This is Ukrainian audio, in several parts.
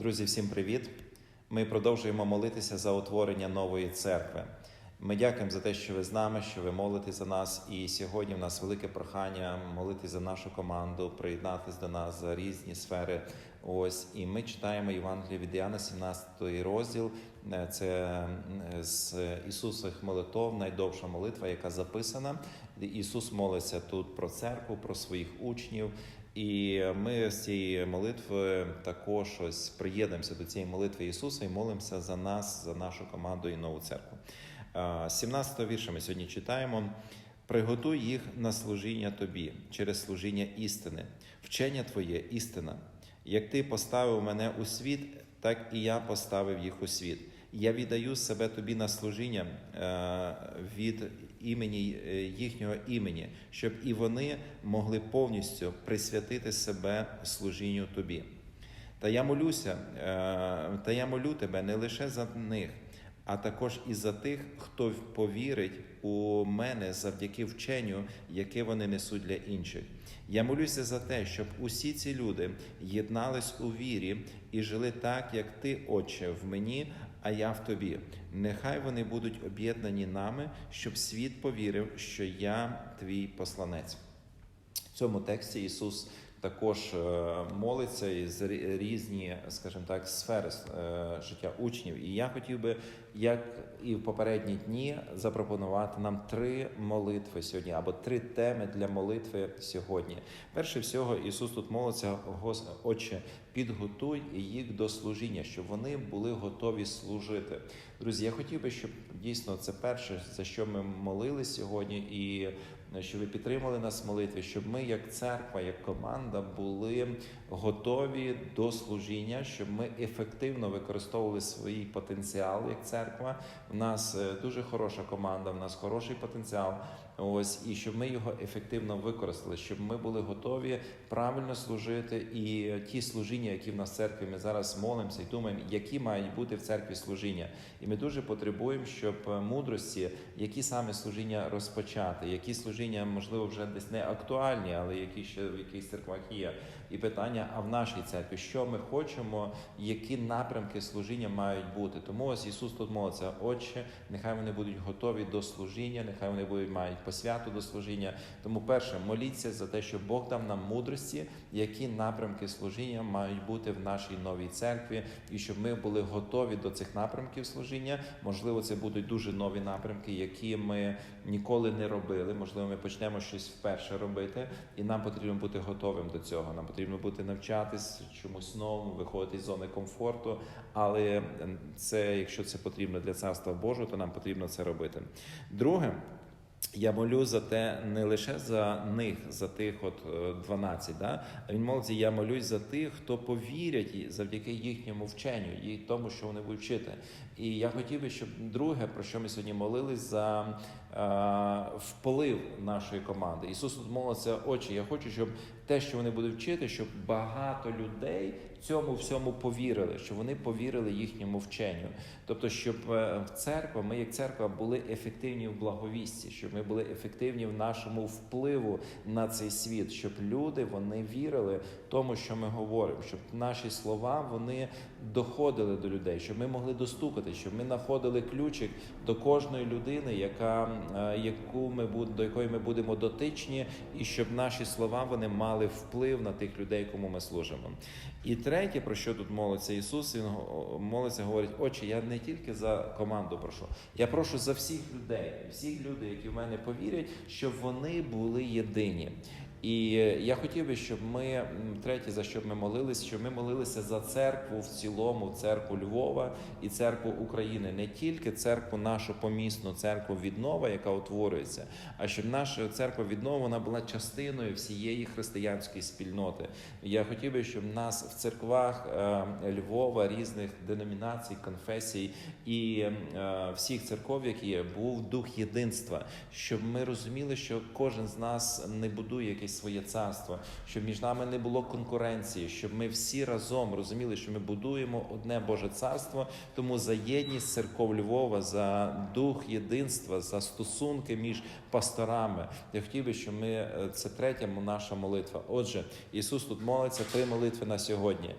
Друзі, всім привіт! Ми продовжуємо молитися за утворення нової церкви. Ми дякуємо за те, що ви з нами, що ви молите за нас. І сьогодні в нас велике прохання молити за нашу команду, приєднатись до нас за різні сфери. Ось і ми читаємо Євангеліє від Іоанна, 17 розділ. Це з Ісусових молитов, найдовша молитва, яка записана. Ісус молиться тут про церкву, про своїх учнів. І ми з цієї молитви також ось приєднуємося до цієї молитви Ісуса і молимося за нас, за нашу команду і нову церкву. Е, 17 вірша ми сьогодні читаємо. Приготуй їх на служіння тобі через служіння істини, вчення Твоє істина. Як ти поставив мене у світ, так і я поставив їх у світ. Я віддаю себе тобі на служіння е, від імені е, їхнього імені, щоб і вони могли повністю присвятити себе служінню тобі. Та я молюся, е, та я молю тебе не лише за них, а також і за тих, хто повірить у мене завдяки вченню, яке вони несуть для інших. Я молюся за те, щоб усі ці люди єднались у вірі і жили так, як ти, Отче, в мені, а я в тобі. Нехай вони будуть об'єднані нами, щоб світ повірив, що я твій посланець. В цьому тексті Ісус також е, молиться із різні, скажімо так, сфери е, життя учнів. І я хотів би, як і в попередні дні, запропонувати нам три молитви сьогодні або три теми для молитви сьогодні. Перше всього, Ісус тут молиться, «Гос- Отче, підготуй їх до служіння, щоб вони були готові служити. Друзі, я хотів би, щоб дійсно це перше, за що ми молились сьогодні, і що ви підтримали нас в молитві, щоб ми, як церква, як команда, були готові до служіння, щоб ми ефективно використовували свій потенціал як церква. У нас е, дуже хороша команда, у нас хороший потенціал. Ось і щоб ми його ефективно використали, щоб ми були готові правильно служити, і ті служіння, які в нас в церкві, ми зараз молимося і думаємо, які мають бути в церкві служіння. І ми дуже потребуємо, щоб е, мудрості, які саме служіння розпочати, які служіння, можливо, вже десь не актуальні, але які ще в якихось церквах є. І питання: а в нашій церкві, що ми хочемо, які напрямки служіння мають бути? Тому ось Ісус тут молиться, Отче, нехай вони будуть готові до служіння, нехай вони будуть мають посвяту до служіння. Тому, перше, моліться за те, щоб Бог дав нам мудрості, які напрямки служіння мають бути в нашій новій церкві, і щоб ми були готові до цих напрямків служіння. Можливо, це будуть дуже нові напрямки, які ми ніколи не робили. Можливо, ми почнемо щось вперше робити, і нам потрібно бути готовим до цього. Нам потрібно бути навчатись чомусь новому, виходити з зони комфорту. Але це, якщо це потрібно для царства Божого, то нам потрібно це робити. Друге. Я молю за те не лише за них, за тих от е, 12, да? а він молиться, я молюсь за тих, хто повірять завдяки їхньому вченню і тому, що вони будуть вчити. І я хотів би, щоб друге, про що ми сьогодні молились, за е, вплив нашої команди. Ісус тут молиться, Отче, я хочу, щоб те, що вони будуть вчити, щоб багато людей цьому всьому повірили, щоб вони повірили їхньому вченню. Тобто, щоб е, церква, ми як церква були ефективні в благовісті, щоб ми були ефективні в нашому впливу на цей світ, щоб люди вони вірили тому, що ми говоримо, щоб наші слова вони доходили до людей, щоб ми могли достукати, щоб ми знаходили ключик до кожної людини, яка е, яку ми до якої ми будемо дотичні, і щоб наші слова вони мали вплив на тих людей, кому ми служимо. І третє, про що тут молиться Ісус, він молиться, говорить: Отче, я не тільки за команду прошу, я прошу за всіх людей, всіх людей, які в мене повірять, що вони були єдині. І е, я хотів би, щоб ми третє, за що ми молились, щоб ми молилися за церкву в цілому, церкву Львова і церкву України, не тільки церкву нашу помісну, церкву віднова, яка утворюється, а щоб наша церква віднова вона була частиною всієї християнської спільноти. Я хотів би, щоб нас в церквах е, Львова різних деномінацій, конфесій і е, всіх церков, які є, був дух єдинства, щоб ми розуміли, що кожен з нас не будує якесь своє царство, щоб між нами не було конкуренції, щоб ми всі разом розуміли, що ми будуємо одне Боже царство. Тому за єдність церков Львова, за дух єдинства, за стосунки між пасторами. Я хотів би, щоб ми е, це третя наша молитва. Отже, Ісус тут молиться три молитви на сьогодні.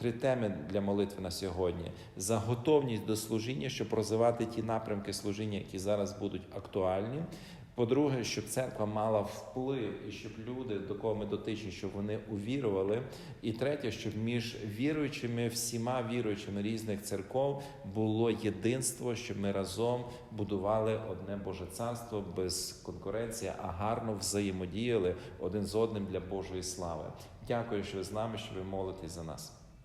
Три теми для молитви на сьогодні: за готовність до служіння, щоб розвивати ті напрямки служіння, які зараз будуть актуальні. По-друге, щоб церква мала вплив і щоб люди, до кого ми дотичні, щоб вони увірували. І третє, щоб між віруючими, всіма віруючими різних церков було єдинство, щоб ми разом будували одне Боже царство без конкуренції, а гарно взаємодіяли один з одним для Божої слави. Дякую, що ви з нами, що ви молитесь за нас.